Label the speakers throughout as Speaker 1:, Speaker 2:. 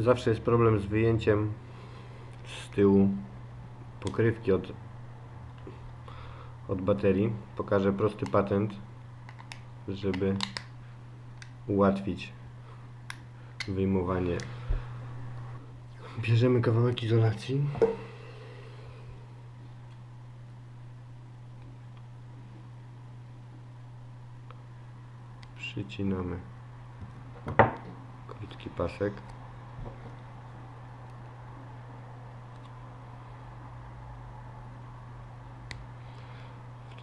Speaker 1: Zawsze jest problem z wyjęciem z tyłu pokrywki od, od baterii. Pokażę prosty patent, żeby ułatwić wyjmowanie. Bierzemy kawałek izolacji. Przycinamy krótki pasek.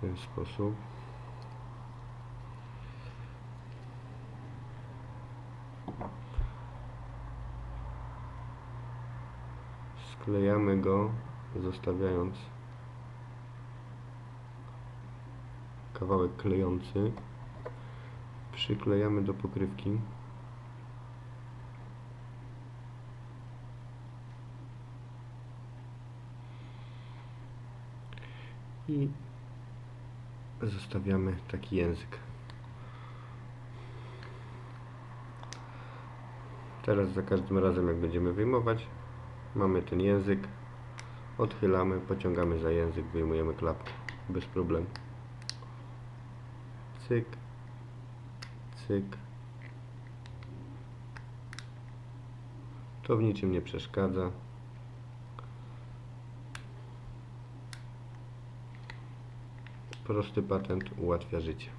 Speaker 1: Ten sposób. Sklejamy go, zostawiając kawałek klejący. Przyklejamy do pokrywki. I zostawiamy taki język. Teraz za każdym razem jak będziemy wyjmować, mamy ten język, odchylamy, pociągamy za język, wyjmujemy klapkę bez problemu. Cyk, cyk. To w niczym nie przeszkadza. Prosty patent ułatwia życie.